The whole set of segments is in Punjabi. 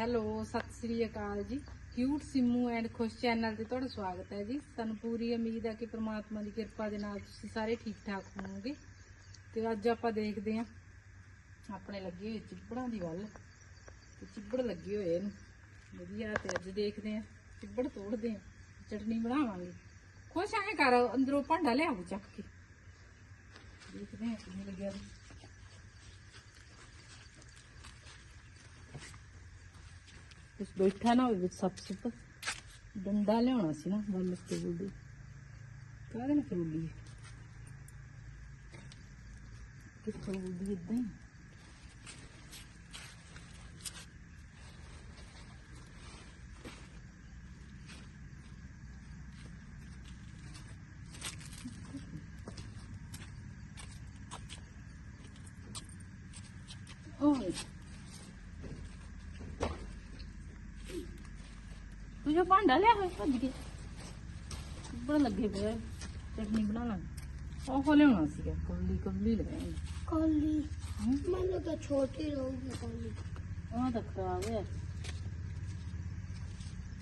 ਹੈਲੋ, ਸਤਿ ਸ੍ਰੀ ਅਕਾਲ ਜੀ। Cute Simmu and Khush channel ਤੇ ਤੁਹਾਡਾ ਸਵਾਗਤ ਹੈ ਜੀ। ਸਾਨੂੰ ਪੂਰੀ ਉਮੀਦ ਹੈ ਕਿ ਪ੍ਰਮਾਤਮਾ ਦੀ ਕਿਰਪਾ ਦੇ ਨਾਲ ਤੁਸੀਂ ਸਾਰੇ ਠੀਕ ਠਾਕ ਹੋਵੋਗੇ। ਤੇ ਅੱਜ ਆਪਾਂ ਦੇਖਦੇ ਹਾਂ, ਆਪਣੇ ਲੱਗੇ ਹੋਏ ਚਿੱਬੜਾਂ ਦੀ ਵੱਲ। ਤੇ ਚਿੱਬੜ ਲੱਗੇ ਹੋਏ ਇਹਨੂੰ। ਵਧੀਆ, ਤੇ ਅੱਜ ਦੇਖਦੇ ਹਾਂ, ਚਿੱਬੜ ਤੋੜਦੇ ਹਾਂ, ਚਟਨੀ ਬਣਾਵਾਂਗੇ। ਖੁਸ਼ ਐ ਕਰ, ਅੰਦਰੋਂ ਭਾਂਡਾ ਲਿਆਓ ਚੱਕ ਕੇ। ਦੇਖਦੇ ਹਾਂ ਕਿਵੇਂ ਲੱਗਿਆ ਕੁਛ ਬੈਠਾ ਨਾ ਹੋਵੇ ਵਿੱਚ ਸੱਪ ਸੁੱਪ। ਡੰਡਾ ਲਿਆਉਣਾ ਸੀ ਨਾ ਬੰਦ ਤੇ ਬੁੱਢੀ। ਕਾਹਦੇ ਨਾਲ ਫਰੂਲੀ ਕਿੱਥੋਂ ਬੁੱਢੀ ਇਦਾਂ ਹੀ? ਤੂੰ ਜੋ ਭਾਂਡਾ ਲਿਆ ਹੋਇਆ ਭੱਜ ਕੇ ਬੜਾ ਲੱਗੇ ਪਿਆ ਚਟਨੀ ਬਣਾਉਣਾ। ਉਹ ਲਿਆਉਣਾ ਸੀਗਾ। ਕੁੱਲੀ ਕੁੱਲੀ ਲਗਾਈ ਕੋਲੀ। ਮੈਨੂੰ ਤਾਂ ਛੋਟੀ ਰਹੂਗੀ ਕੋਲੀ। ਉਹ ਤਾਂ ਖਰਾਬ ਹੈ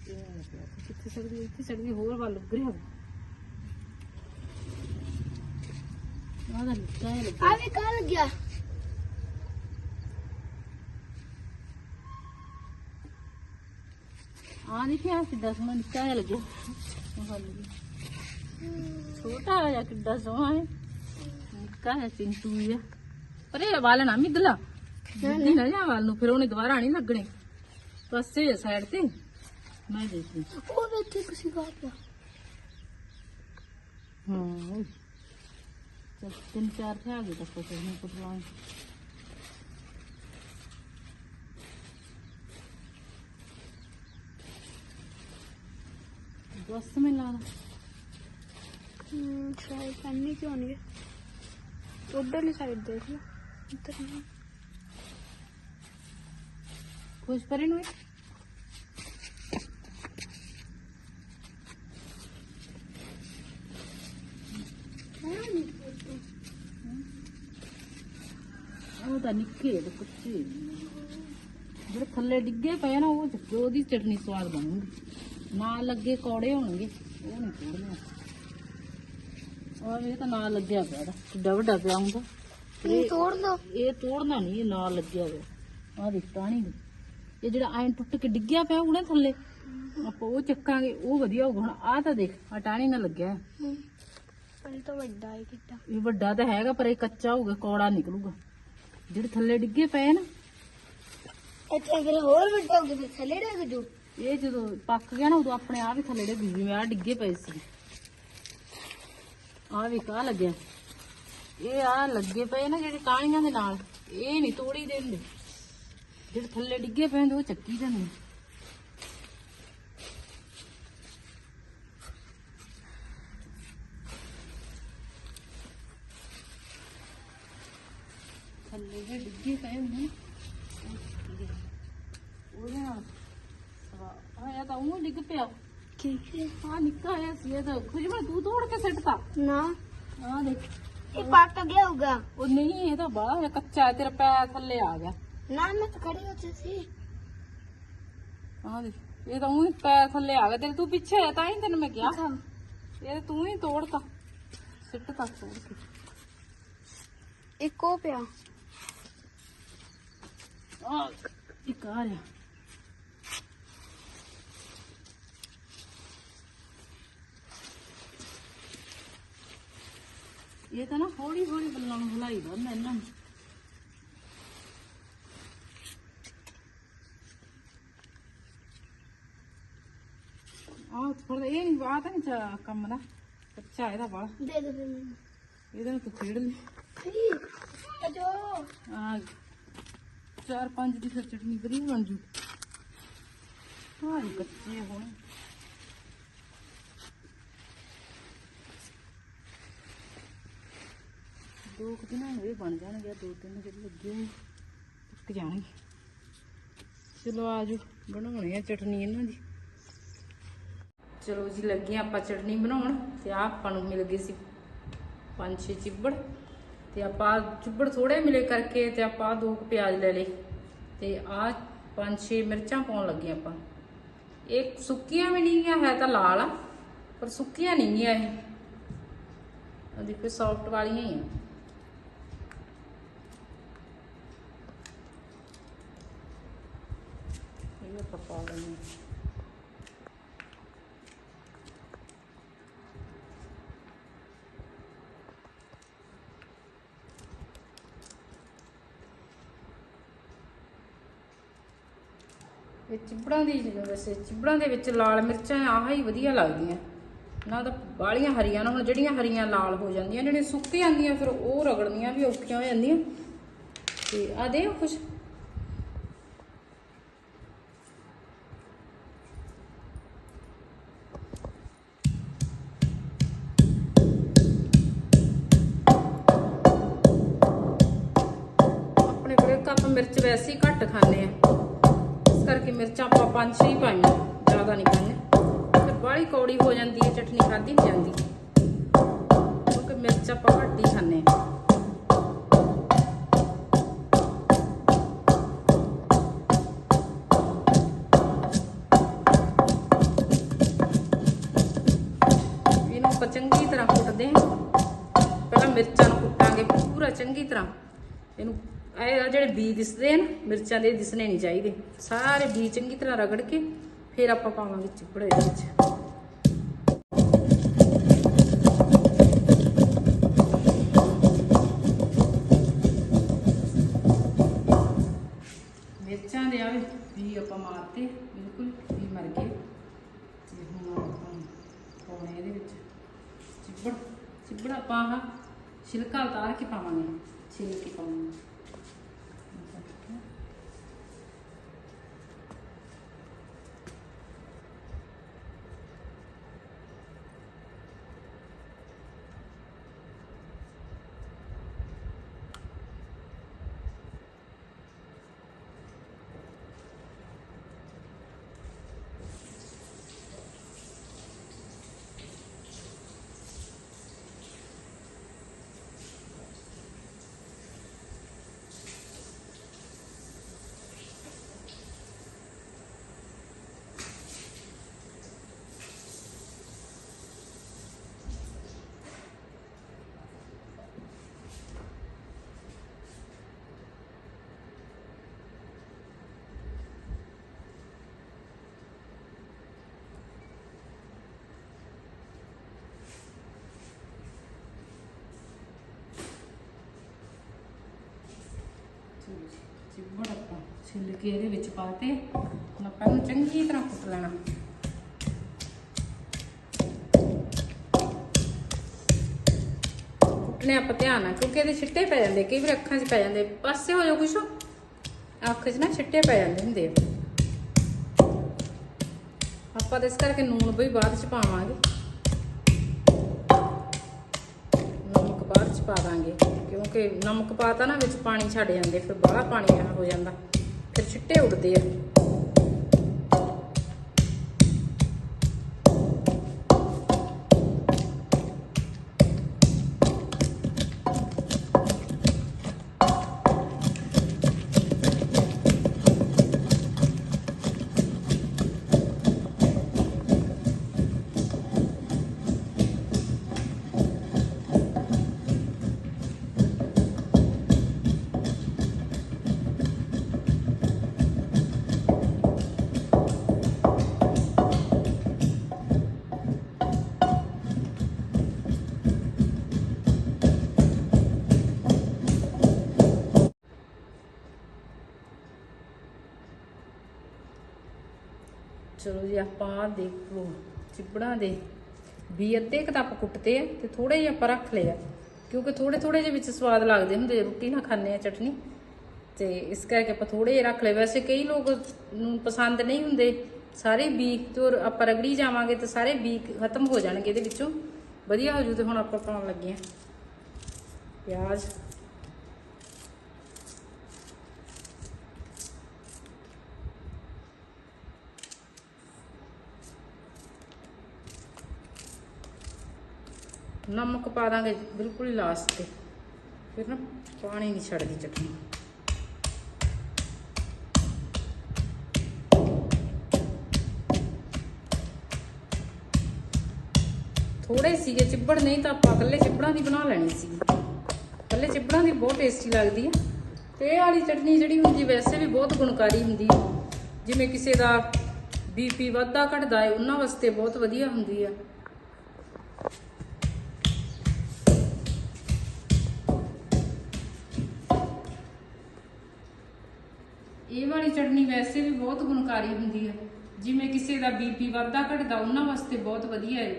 ਇਹ ਪਿਆ ਤੇ ਕਿੱਥੇ ਸਕਦੀ ਇੱਥੇ ਸਕਦੀ ਹੋਰ ਵੱਲ ਉੱਗ ਰਿਹਾ ਆਹ ਦਾ ਨਿੱਕਾ ਜਿਹਾ ਲੱਗਿਆ। ਆ ਵੀ ਕੱਲ ਗਿਆ। ਆ ਦੇਖਿਆ ਕਿੱਡਾ ਸੋਹਣਾ ਨਿੱਕਾ ਜਿਹਾ ਲੱਗਿਆ। ਛੋਟਾ ਜਿਹਾ ਕਿੱਡਾ ਸੋਹਣਾ ਹੈ। ਨਿੱਕਾ ਜਿਹਾ ਚਿੰਟੂ ਜਿਹਾ ਪਰ ਇਹ ਵਾਲ ਨਾ ਮਿੱਧਲਾ। ਮਿੱਧੀ ਨਾ ਜਾ ਵਾਲ ਨੂੰ ਫਿਰ ਉਹਨੇ ਦੁਬਾਰਾ ਨਹੀਂ ਲੱਗਣੇ। ਪਾਸੇ ਸਾਈਡ ਤੇ। ਮੈਂ ਦੇਖੀ ਉਹ ਵਿੱਚ ਕਿਸੇ ਗਾ ਪਿਆ ਹਾਂ। ਚੱਲ ਤਿੰਨ ਚਾਰ ਤੇ ਆ ਗਏ ਤਾਂ ਫਿਰ ਨਹੀਂ ਪਟਵਾਂ ਬਸ ਮੈਂ ਲਾਣਾ ਹੂੰ ਸ਼ਾਇਦ ਕੰਨੀ ਕਿਉਂ ਨਹੀਂ ਉਧਰਲੀ ਸਾਈਡ ਦੇਖ ਨਹੀਂ ਪਰੇ ਨੂੰ। ਉਹ ਤਾਂ ਨਿੱਕੇ ਤੇ ਕੱਚੇ ਜਿਹੜੇ ਥੱਲੇ ਡਿੱਗੇ ਪਏ ਨਾ ਉਹ ਚੱਕੇ ਉਹਦੀ ਚਟਨੀ ਸਵਾਦ ਬਣੂਗੀ। ਨਾ ਲੱਗੇ ਕੌੜੇ ਹੋਣਗੇ। ਉਹ ਨਹੀਂ ਤੋੜਨਾ। ਉਹ ਇਹ ਤਾਂ ਨਾ ਲੱਗਿਆ ਪਿਆ ਇਹਦਾ। ਕਿੱਡਾ ਵੱਡਾ ਪਿਆ ਹੁੰਦਾ ਇਹ ਤੋੜ ਦੋ ਇਹ ਤੋੜਨਾ ਨਹੀਂ ਇਹ ਨਾਲ ਲੱਗਿਆ ਹੋਇਆ। ਆਹ ਦੇਖ ਟਾਣੀ ਦੇ ਇਹ ਜਿਹੜਾ ਐਂ ਟੁੱਟ ਕੇ ਡਿੱਗਿਆ ਪਿਆ ਉਹਨੇ ਥੱਲੇ। ਆਪਾਂ ਉਹ ਚੱਕਾਂਗੇ ਉਹ ਵਧੀਆ ਹੋਊਗਾ। ਹੁਣ ਆਹ ਤਾਂ ਦੇਖ ਆ ਟਾਣੀ ਨਾਲ ਲੱਗਿਆ। ਪਰ ਇਹ ਤਾਂ ਵੱਡਾ ਹੈ ਕਿੱਡਾ। ਇਹ ਵੱਡਾ ਤਾਂ ਹੈਗਾ ਪਰ ਇਹ ਕੱਚਾ ਹੋਊਗਾ ਕੌੜਾ ਨਿਕਲੂਗਾ। ਜਿਹੜੇ ਥੱਲੇ ਡਿੱਗੇ ਪਏ ਨਾ। ਇੱਥੇ ਫਿਰ ਹੋਰ ਵੱਡਾ ਹੋ ਗਿਆ ਫਿਰ ਥੱਲੇ ਰਹਿ ਜੂ। ਇਹ ਜਦੋਂ ਪੱਕ ਗਿਆ ਨਾ, ਉਦੋਂ ਆਪਣੇ ਆਪ ਹੀ ਥੱਲੇ ਡੇ ਜਿਵੇਂ ਆ, ਡਿੱਗੇ ਪਏ ਸੀ। ਆ ਵੀ ਕਾ ਲੱਗਿਆ। ਇਹ ਆ ਲੱਗੇ ਪਏ ਨਾ ਜਿਹੜੇ ਟਾਹਣੀਆਂ ਦੇ ਨਾਲ, ਇਹ ਨਹੀਂ ਤੋੜੀ ਦੇ ਜਿਹੜੇ ਥੱਲੇ ਡਿੱਗੇ ਪਏ ਹੁੰਦੇ, ਉਹ ਚੱਕੀ ਜਾਂਦੇ ਥੱਲੇ ਜਿਹੜੇ ਡਿੱਗੇ ਪਏ ਹੁੰਦੇ। ਉਹਦੇ ਨਾਲ ਉਹ ਡਿੱਗ ਪਿਆ। ਠੀਕ ਹੈ ਆ ਨਿੱਕਾ ਆਇਆ ਸੀ ਇਹ ਤਾਂ ਖੁਸ਼ਬੂ ਤੂੰ ਤੋੜ ਕੇ ਸਿੱਟਤਾ। ਨਾ। ਆ ਦੇਖ। ਇਹ ਪੱਕ ਗਿਆ ਹੋਊਗਾ ਉਹ ਨਹੀਂ ਇਹ ਤਾਂ ਜਿਹਾ ਕੱਚਾ ਹੈ, ਤੇਰਾ ਪੈਰ ਥੱਲੇ ਆ ਗਿਆ। ਨਾ ਮੈਂ ਤਾਂ ਖੜੀ ਹੋ ਸੀ। ਆ ਦੇਖ ਇਹ ਤਾਂ ਉਹੀ ਪੈਰ ਥੱਲੇ ਆ ਗਿਆ। ਤੇਰੇ ਤੂੰ ਪਿੱਛੇ ਆ ਤਾਂ ਹੀ ਤੈਨੂੰ ਮੈਂ ਕਿਹਾ। ਇਹ ਤਾਂ ਤੂੰ ਹੀ ਤੋੜਤਾ। ਸਿੱਟਤਾ ਤੋੜ ਕੇ। ਇੱਕੋ ਪਿਆ। ਆ ਇੱਕ ਆ ਰਿਹਾ। ਇਹ ਤਾਂ ਨਾ ਹੌਲੀ ਹੌਲੀ ਬੱਲਾਂ ਨੂੰ ਹਿਲਾਈ ਦਾ ਹੁੰਦਾ ਇਹਨਾਂ ਨੂੰ। ਆਹ ਥੋੜਾ ਇਹ ਨਹੀਂ ਆ ਤਾਂ ਨਹੀਂ ਚਾ ਕੰਮ ਦਾ ਕੱਚਾ ਇਹਦਾ ਬਾਲਾ ਦੇ ਦੇ ਮੈਨੂੰ। ਇਹਦੇ ਤੂੰ ਖੇਡ ਅਜੋ ਆ ਚਾਰ ਪੰਜ ਦੀ ਫਿਰ ਚਟਨੀ ਵਧੀਆ ਬਣ ਜੂ। ਹਾਂ ਕੱਚੇ ਹੋਣ। ਦੋ ਕੁ ਦਿਨਾਂ ਨੂੰ ਇਹ ਬਣ ਜਾਣਗੇ, ਦੋ ਤਿੰਨ ਜਿਹੜੇ ਲੱਗੇ ਹੋਏ ਪੱਕ ਜਾਣਗੇ ਚਲੋ ਆਜੋ ਬਣਾਉਣੀ ਆ ਚਟਨੀ ਇਹਨਾਂ ਦੀ। ਚਲੋ ਜੀ, ਲੱਗੇ ਆਂ ਆਪਾਂ ਚਟਨੀ ਬਣਾਉਣ, ਤੇ ਆਹ ਆਪਾਂ ਨੂੰ ਮਿਲ ਗਏ ਸੀ ਪੰਜ ਛੇ ਚਿੱਬੜ। ਤੇ ਆਪਾਂ ਚਿੱਬੜ ਥੋੜੇ ਮਿਲੇ ਕਰਕੇ ਤੇ ਆਪਾਂ ਦੋ ਕੁ ਪਿਆਜ਼ ਲੈ ਲਏ। ਤੇ ਆ ਪੰਜ ਛੇ ਮਿਰਚਾਂ ਪਾਉਣ ਲੱਗੇ ਆਪਾਂ। ਇਹ ਸੁੱਕੀਆਂ ਵੀ ਨਹੀਂ ਹੈ ਤਾਂ ਲਾਲ ਆ, ਪਰ ਸੁੱਕੀਆਂ ਨਹੀਂ ਗੀਆਂ ਇਹ। ਆ ਦੇਖੋ ਸੌਫਟ ਵਾਲੀਆਂ ਹੀ ਆ ਇਹ ਵੀ ਆਪਾਂ ਪਾ ਲੈਂਦੇ ਇਹ ਚਿਬੜਾਂ ਦੀ ਜਿਵੇਂ ਵੈਸੇ ਚਿਬੜਾਂ ਦੇ ਵਿੱਚ ਲਾਲ ਮਿਰਚਾਂ ਆਹ ਹੀ ਵਧੀਆ ਲੱਗਦੀਆਂ। ਨਾ ਤਾਂ ਬਾਲੀਆਂ ਹਰੀਆਂ ਨਾ ਹੁਣ ਜਿਹੜੀਆਂ ਹਰੀਆਂ ਲਾਲ ਹੋ ਜਾਂਦੀਆਂ, ਜਿਹੜੀਆਂ ਸੁੱਕ ਜਾਂਦੀਆਂ, ਫਿਰ ਉਹ ਰਗੜਨੀਆਂ ਵੀ ਔਖੀਆਂ ਹੋ ਜਾਂਦੀਆਂ। ਤੇ ਆ ਦੇ ਕੁਛ। ਮਿਰਚਾਂ ਆਪਾਂ ਪੰਜ ਛੇ ਹੀ ਪਾਈਆਂ, ਜ਼ਿਆਦਾ ਨਹੀਂ ਪਾਈਆਂ ਫਿਰ ਬਾਹਲੀ ਕੌੜੀ ਹੋ ਜਾਂਦੀ ਹੈ, ਚਟਨੀ ਖਾਧੀ ਨਹੀਂ ਜਾਂਦੀ। ਕਿਉਂਕਿ ਮਿਰਚ ਆਪਾਂ ਘੱਟ ਹੀ ਖਾਂਦੇ ਆ ਇਹਨੂੰ ਆਪਾਂ ਚੰਗੀ ਤਰ੍ਹਾਂ ਕੁੱਟਦੇ ਹਾਂ। ਪਹਿਲਾਂ ਮਿਰਚਾਂ ਨੂੰ ਕੁੱਟਾਂਗੇ, ਪੂਰਾ ਚੰਗੀ ਤਰ੍ਹਾਂ। ਇਹਨੂੰ ਇਹ ਆਹ ਜਿਹੜੇ ਬੀ ਦਿਸਦੇ ਆ ਨਾ, ਮਿਰਚਾਂ ਦੇ ਦਿਸਣੇ ਨਹੀਂ ਚਾਹੀਦੇ। ਸਾਰੇ ਬੀ ਚੰਗੀ ਤਰ੍ਹਾਂ ਰਗੜ ਕੇ ਫਿਰ ਆਪਾਂ ਪਾਵਾਂਗੇ ਚਿਪੜੇ ਦੇ ਵਿੱਚ। ਮਿਰਚਾਂ ਦੇ ਆ ਵੀ ਆਪਾਂ ਮਾਰਤੇ, ਬਿਲਕੁਲ ਵੀ ਮਰ ਗਏ। ਤੇ ਹੁਣ ਆਪਾਂ ਪਾਉਣੇ ਇਹਦੇ ਵਿੱਚ ਚਿੱਬੜ। ਚਿੱਬੜ ਆਪਾਂ ਆਹ ਛਿਲਕਾ ਉਤਾਰ ਕੇ ਪਾਵਾਂਗੇ, ਛਿਲ ਕੇ ਪਾਵਾਂਗੇ। ਚਿੱਬੜ ਆਪਾਂ ਛਿੱਲ ਕੇ ਇਹਦੇ ਵਿੱਚ ਪਾ ਤੇ ਹੁਣ ਆਪਾਂ ਇਹਨੂੰ ਚੰਗੀ ਤਰ੍ਹਾਂ ਕੁੱਟ ਲੈਣਾ। ਕੁੱਟਣੇ ਆਪਾਂ ਧਿਆਨ ਨਾਲ, ਕਿਉਂਕਿ ਇਹਦੇ ਛਿੱਟੇ ਪੈ ਜਾਂਦੇ, ਕਈ ਵਾਰ ਅੱਖਾਂ 'ਚ ਪੈ ਜਾਂਦੇ, ਪਾਸੇ ਹੋ ਜਾਓ ਕੁਛ। ਅੱਖ 'ਚ ਨਾ ਛਿੱਟੇ ਪੈ ਜਾਂਦੇ ਹੁੰਦੇ ਆ। ਆਪਾਂ ਤਾਂ ਇਸ ਕਰਕੇ ਨੂਣ ਵੀ ਬਾਅਦ 'ਚ ਪਾਵਾਂਗੇ। ਪਾ ਦਾਂਗੇ। ਕਿਉਂਕਿ ਨਮਕ ਪਾਤਾ ਨਾ ਵਿੱਚ ਪਾਣੀ ਛੱਡ ਜਾਂਦੇ, ਫਿਰ ਬਾਹਲਾ ਪਾਣੀ ਆ ਹੋ ਜਾਂਦਾ। ਫਿਰ ਛਿੱਟੇ ਉੱਡਦੇ ਆ। ਚਲੋ ਜੀ ਆਪਾਂ ਦੇਖੋ, ਚਿਬੜਾਂ ਦੇ ਵੀ ਅੱਧੇ ਕੁ ਤਾਂ ਕੁੱਟਦੇ ਆ ਤੇ ਥੋੜੇ ਜਿਹੇ ਆਪਾਂ ਰੱਖ ਲਏ ਆ। ਕਿਉਂਕਿ ਥੋੜੇ ਥੋੜੇ ਜਿਹੇ ਵਿੱਚ ਸਵਾਦ ਲੱਗਦੇ ਹੁੰਦੇ ਰੋਟੀ ਨਾਲ ਖਾਂਦੇ ਆ ਚਟਨੀ। ਤੇ ਇਸ ਕਰਕੇ ਆਪਾਂ ਥੋੜੇ ਜਿਹੇ ਰੱਖ ਲਏ। ਵੈਸੇ ਕਈ ਲੋਕ ਨੂੰ ਪਸੰਦ ਨਹੀਂ ਹੁੰਦੇ। ਸਾਰੇ ਬੀ ਤੋਂ ਆਪਾਂ ਰਗੜੀ ਜਾਵਾਂਗੇ ਤੇ ਸਾਰੇ ਬੀ ਖਤਮ ਹੋ ਜਾਣਗੇ ਇਹਦੇ ਵਿੱਚੋਂ। ਵਧੀਆ ਹੋ ਜੂ ਤੇ ਹੁਣ ਆਪਾਂ ਪਾਉਣ ਲੱਗੇ ਆ। ਪਿਆਜ਼। ਨਮਕ ਪਾ ਦਾਂਗੇ ਬਿਲਕੁਲ ਹੀ ਲਾਸਟ ਤੇ। ਫਿਰ ਨਾ ਪਾਣੀ ਨਹੀਂ ਛੱਡਦੀ ਚਟਨੀ। ਥੋੜੇ ਸੀਗੇ, ਚਿੱਬੜ ਨਹੀਂ ਤਾਂ ਆਪਾਂ ਇਕੱਲੇ ਚਿੱਬੜਾਂ ਦੀ ਬਣਾ ਲੈਣੀ ਸੀ। ਇਕੱਲੇ ਚਿੱਬੜਾਂ ਦੀ ਬਹੁਤ ਟੇਸਟੀ ਲੱਗਦੀ ਹੈ ਤੇ ਇਹ ਵਾਲੀ ਚਟਨੀ ਜਿਹੜੀ ਹੁੰਦੀ, ਵੈਸੇ ਵੀ ਬਹੁਤ ਗੁਣਕਾਰੀ ਹੁੰਦੀ ਜਿਵੇਂ ਕਿਸੇ ਦਾ ਬੀਪੀ ਵੱਧਦਾ ਘਟਦਾ ਹੈ ਉਹਨਾਂ ਵਾਸਤੇ ਬਹੁਤ ਵਧੀਆ ਹੁੰਦੀ ਆ। ਵਾਲੀ ਚਟਨੀ ਵੈਸੇ ਵੀ ਬਹੁਤ ਗੁਣਕਾਰੀ ਹੁੰਦੀ ਹੈ। ਜਿਵੇਂ ਕਿਸੇ ਦਾ ਬੀਪੀ ਵੱਧਦਾ ਘਟਦਾ, ਉਹਨਾਂ ਵਾਸਤੇ ਬਹੁਤ ਵਧੀਆ ਹੈ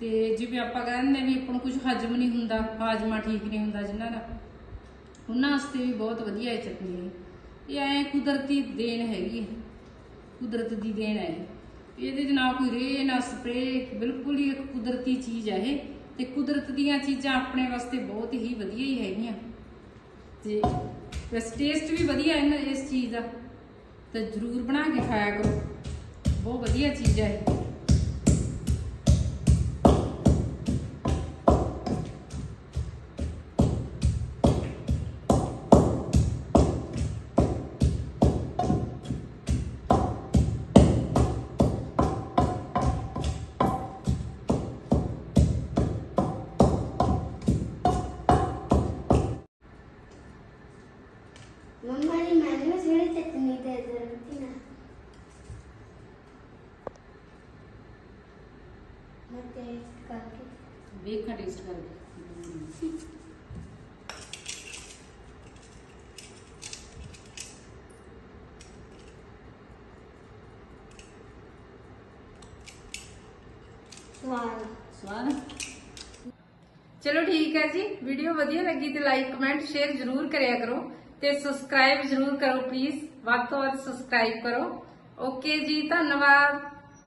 ਤੇ ਜਿਵੇਂ ਆਪਾਂ ਕਹਿੰਦੇ ਵੀ ਆਪਾਂ ਨੂੰ ਕੁਝ ਹਜਮ ਨਹੀਂ ਹੁੰਦਾ, ਹਾਜਮਾ ਠੀਕ ਨਹੀਂ ਹੁੰਦਾ ਜਿਨ੍ਹਾਂ ਦਾ, ਉਹਨਾਂ ਵਾਸਤੇ ਵੀ ਬਹੁਤ ਵਧੀਆ ਹੈ ਚਟਨੀ ਇਹ ਇਹ ਐ ਕੁਦਰਤੀ ਦੇਣ ਹੈਗੀ ਹੈ। ਕੁਦਰਤ ਦੀ ਦੇਣ ਹੈ ਇਹਦੇ 'ਚ ਨਾ ਕੋਈ ਰੇ ਨਾ ਸਪਰੇ ਬਿਲਕੁਲ ਹੀ ਇੱਕ ਕੁਦਰਤੀ ਚੀਜ਼ ਹੈ ਇਹ। ਤੇ ਕੁਦਰਤ ਦੀਆਂ ਚੀਜ਼ਾਂ ਆਪਣੇ ਵਾਸਤੇ ਬਹੁਤ ਹੀ ਵਧੀਆ ਹੀ ਹੈਗੀਆਂ। ਤੇ ਵੈਸੇ ਟੇਸਟ ਵੀ ਵਧੀਆ ਇਹਨਾਂ ਇਸ ਚੀਜ਼ ਦਾ। ਤਾਂ ਜਰੂਰ ਬਣਾ ਕੇ ਖਾਇਆ ਕਰੋ। ਬਹੁਤ ਵਧੀਆ ਚੀਜ਼ ਹੈ 1 ਚਲੋ ਠੀਕ ਹੈ ਜੀ ਵੀਡੀਓ ਵਧੀਆ ਲੱਗੀ ਤੇ ਲਾਈਕ ਕਮੈਂਟ ਸ਼ੇਅਰ ਜਰੂਰ ਕਰਿਆ ਕਰੋ ਤੇ ਸਬਸਕ੍ਰਾਈਬ ਜਰੂਰ ਕਰੋ ਪਲੀਜ਼ ਵੱਧ ਤੋਂ ਵੱਧ ਸਬਸਕ੍ਰਾਈਬ ਕਰੋ। ਓਕੇ ਜੀ, ਧੰਨਵਾਦ।